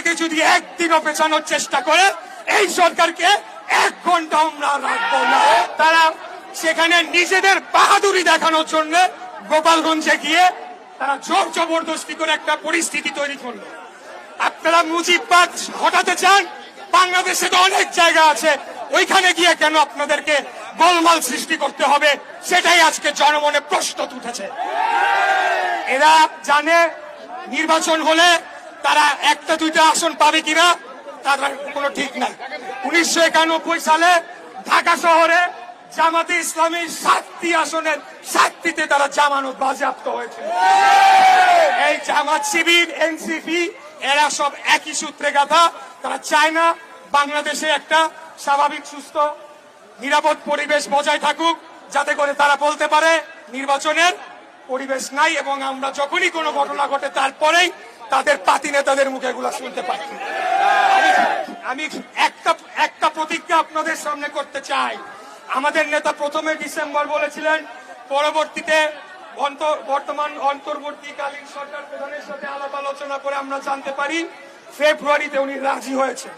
থেকে যদি একদিনও পেছানোর চেষ্টা করে, এই সরকারকে এক ঘণ্টা আমরা রাখব না। তারা সেখানে নিজেদের বাহাদুরি দেখানোর জন্য গোপালগঞ্জে গিয়ে তারা জোর জবরদস্তি করে একটা পরিস্থিতি তৈরি করল। আপনারা মুজিববাদ হটাতে চান? বাংলাদেশে তো অনেক জায়গা আছে। ওইখানে গিয়ে কেন আপনাদেরকে গোলমাল সৃষ্টি করতে হবে? সেটাই আজকে জনমনে প্রশ্ন উঠেছে এরা জানে নির্বাচন হলে তারা একটা দুইটা আসন পাবে কিনা, তার কোনো ঠিক নাই। উনিশশো একানব্বই সালে ঢাকা শহরে জামাতে ইসলামী সাতটি আসনের সাতটিতে তারা জামানত বাজেয়াপ্ত হয়েছে। এই জামাত শিবির, এনসিপি, এরা সব একই সূত্রে গাথা। তারা চায় না বাংলাদেশে একটা স্বাভাবিক, সুস্থ, নিরাপদ পরিবেশ বজায় থাকুক, যাতে করে তারা বলতে পারে, নির্বাচনের পরিবেশ নাই এবং আমরা যখনই কোনো ঘটনা ঘটে, তারপরেই তাদের পাতি নেতাদের মুখে এগুলা শুনতে পাই আমি- একটা একটা প্রতিজ্ঞা আপনাদের সামনে করতে চাই। আমাদের নেতা প্রথমে ডিসেম্বর বলেছিলেন, পরবর্তীতে বর্তমান অন্তর্বর্তীকালীন সরকার প্রধানের সাথে আলাপ আলোচনা করে আমরা জানতে পারি, ফেব্রুয়ারিতে উনি রাজি হয়েছে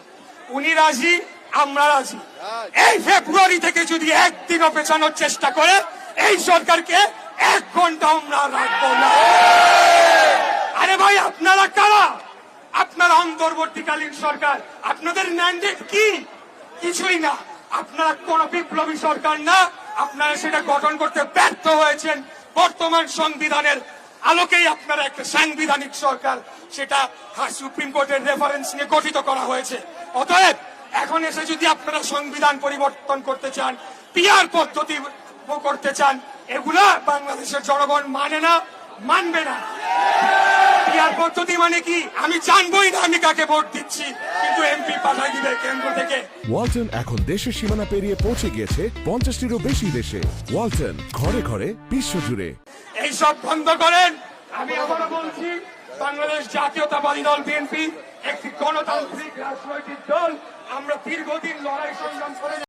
উনি রাজি, আমরা রাজি। এই ফেব্রুয়ারি থেকে যদি একদিনও পেছানোর চেষ্টা করে, এই সরকারকে এক ঘণ্টা আমরা রাখব না। আরে ভাই, আপনারা কারা? আপনারা অন্তর্বর্তীকালীন সরকার, আপনাদের ম্যান্ডেট কি? কিছুই না। আপনারা কোন বিপ্লবী সরকার না, আপনারা সেটা গঠন করতে ব্যর্থ হয়েছেন। বর্তমান সংবিধানের আলোকেই আপনারা একটা সাংবিধানিক সরকার, সেটা সুপ্রিম কোর্টের রেফারেন্স নিয়ে গঠিত করা হয়েছে। অতএব, এখন এসে যদি আপনারা সংবিধান পরিবর্তন করতে চান পিয়ার পদ্ধতি করতে চান, এগুলা বাংলাদেশের জনগণ মানে না, মানবে না। পদ্ধতি মানে কি? আমি জানবই না আমি কাকে ভোট দিচ্ছি। কিন্তু এমপি পাঠাই দিবে কেন্দ্র থেকে। ওয়ালটন এখন দেশের সীমানা পেরিয়ে পৌঁছে গিয়েছে পঞ্চাশটিরও বেশি দেশে। ওয়ালটন ঘরে ঘরে বিশ্বজুড়ে এইসব বন্ধ করেন। আমি আবারও বলছি বাংলাদেশ জাতীয়তাবাদী দল বিএনপি একটি গণতান্ত্রিক রাজনৈতিক দল। আমরা দীর্ঘদিন লড়াই সংগ্রাম করে